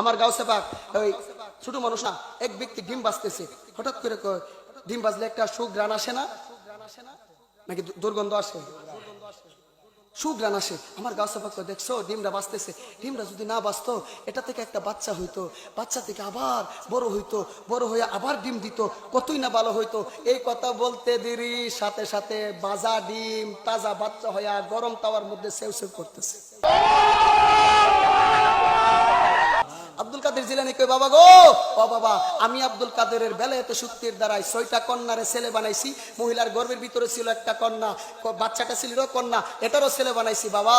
আমার গাউসে পাক ওই ছোট মানুষ না এক ব্যক্তি ডিম বাজতেছে। হঠাৎ করে ডিম বাজলে একটা সুগ্রান আসে না? নাকি দুর্গন্ধ আসে? সুগ্রান আসে। আমার গাউসে পাক দেখছ, ডিমটা বাঁচতেছে ডিমটা যদি না বাঁচতো এটা থেকে একটা বাচ্চা হইতো। বাচ্চা থেকে আবার বড় হইতো, বড় হয়ে আবার ডিম দিত। কতই না ভালো হইতো। এই কথা বলতে দেরি, সাথে সাথে বাজা ডিম, তাজা বাচ্চা হইয়া গরম তাওয়ার মধ্যে সেও সেও করতেছে। জিলানি কই বাবা গো ও বাবা আমি আব্দুল কাদেরের বেলায়েতে শক্তির দ্বারাই ছয়টা কন্যারে ছেলে বানাইছি মহিলার গর্ভের ভিতরে ছিল একটা কন্যা বাচ্চাটা ছিল কন্যা এটারও ছেলে বানাইছি বাবা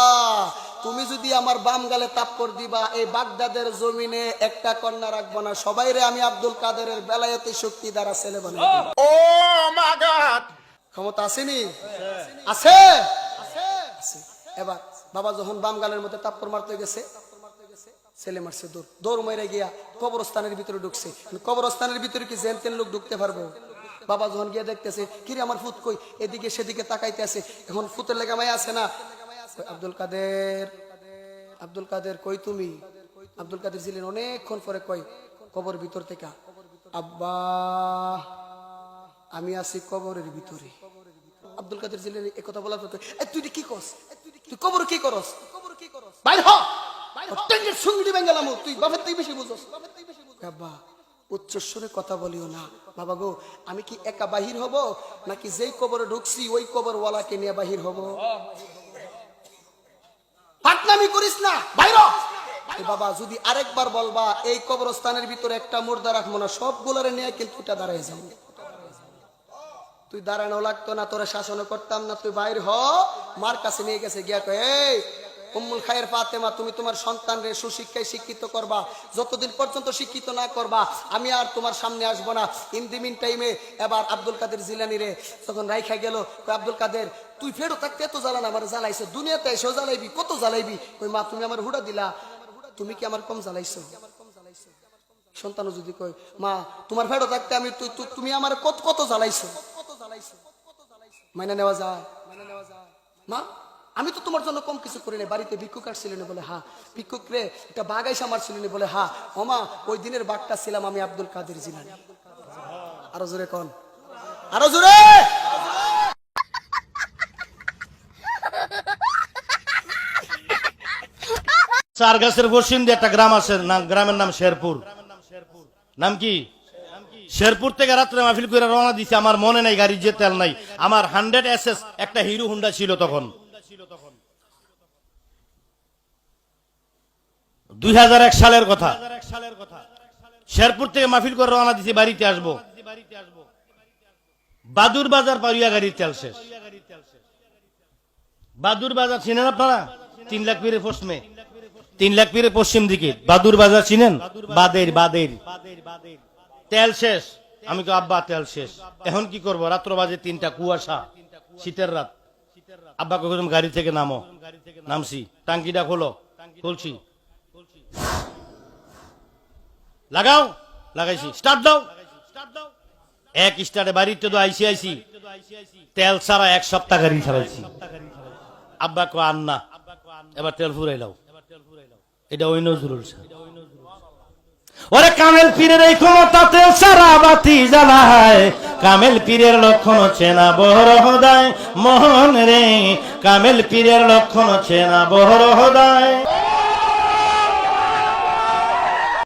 তুমি যদি আমার বাম গালে তাপ্পর দিবা এই বাগদাদের জমিনে একটা কন্যা রাখব না সবাই রে আমি আব্দুল কাদেরের বেলায়তে শক্তি দ্বারা ছেলে বানাই ক্ষমতা আসেনি? আছে। আছে। এবার বাবা যখন বাম গালের মধ্যে তাপ্পর মারতে গেছে ছেলে মারছে দৌড়। দৌড় মেরে গিয়া কবরস্থানের ভিতরে ঢুকছে। কবরস্থানের ভিতরে কি জেন তেন লোক ঢুকতে পারব? বাবা যখন গিয়ে দেখতেছে কিরে আমার ফুত কই? এদিকে সেদিকে তাকাইতে আছে। এখন ফুতের লেগা মাই আছে না? আব্দুল কাদের আব্দুল কাদের কই তুমি? আব্দুল কাদের ছিলেন অনেকক্ষণ পরে কই কবর ভিতর থেকে আব্বা আমি আছি কবরের ভিতরে। আব্দুল কাদের এই কথা বলার পর কই, এই তুই এটা কি করস? তুই কবর কি করস? বাইর হ! উচ্চস্বরে কথা বলিও না। বাবা গো, আমি কি একা বাহির হব, নাকি যেই কবরে ঢুকছি, ওই কবর ওয়ালাকে নিয়ে বাহির হব? পাটনামি করিস না, বাইর বাবা, যদি আরেকবার বলবা, এই কবরস্থানের ভিতরে একটা মুর্দা রাখব না, সবগুলোরে নিয়ে কিন্তু এটা দাঁড়ায় যাব তুই দাঁড়ানো লাগতো না, তোরা শাসনও করতাম না, তুই বাইর হ। মার কাছে নিয়ে গেছে, গিয়া এই উম্মুল খায়ের ফাতেমা, তুমি তোমার সন্তানরে সুশিক্ষায় শিক্ষিত করবা, যতদিন পর্যন্ত শিক্ষিত না করবা, আমি আর তোমার সামনে আসব না। ইন দি মিন টাইমে এবার আব্দুল কাদের জিলানি রে তখন রাইখা গেল আব্দুল কাদের, তুই ফেরো থাকতে এত জ্বালান আমার জ্বালাইছো, দুনিয়াতে এসেও জ্বালাইবি, কত জ্বালাইবি? ওই মা, তুমি আমার হুড়া দিলা, তুমি কি আমার কম জ্বালাইছো? সন্তানও যদি কয়, মা, তোমার ফেরো থাকতে আমি তুমি আমার কত কত জ্বালাইছো? কত জ্বালাইছো মাইনা নেওয়া যায় মাইনা নেওয়া যায়। মা আমি তো তোমার জন্য কম কিছু করি না বাড়িতে ভিক্ষুক আসছিলেন বলে, হা, ভিক্ষুক রে, একটা বাগাইসা আমার ছিলেন বলে, হা, ওমা, ওই দিনের বাঘটা ছিলাম আমি আব্দুল কাদের জিলানি। আরও জোরে কন। আরও জোরে! চার গাছের পশ্চিম দিয়ে একটা গ্রাম আছে গ্রামের নাম শেরপুর। নাম কি? শেরপুর থেকে রাত্রে মাহফিল করে রওনা দিছে, আমার মনে নাই, গাড়ির যে তেল নাই। আমার হান্ড্রেড এস একটা হিরো হুন্ডা ছিল তখন। দুই সালের কথা। শেরপুর থেকে মাহফিল করে রওনা দিছি বাড়িতে আসব। বাদুর বাজার পারিয়া গাড়ির তেল শেষ। বাদুর বাজার চিনেন আপনারা? তিন লাখ পীরের পশ্চিমে তিন লাখ পীরের পশ্চিম দিকে। বাদুর বাজার চিনেন? বাদের বাদের। তেল শেষ। আমি তো আব্বা তেল শেষ। এখন কি করব? রাত্র বাজে তিনটা কুয়াশা। শীতের রাত। আব্বা কখন গাড়ি থেকে নামো। নামছি। টাঙ্কিটা খোলো। খুলছি। লাগাও। লাগাইছি। স্টার্ট দাও। এক স্টার্টে বাড়িতে তো আইসি আইসি তেল ছাড়া এক সপ্তাহ গাড়ি চালাইছি। আব্বা কো আন্না এবার তেল ফুরাইলাও এটা ওই নজরুল। ওরে কামেল পীরের এই ক্ষমতাতে সারা বাতি জ্বালায়। কামেল পীরের লক্ষণ চেনা বহর হদায় মোহন রে। কামেল পীরের লক্ষণ চেনা বহর হদায়।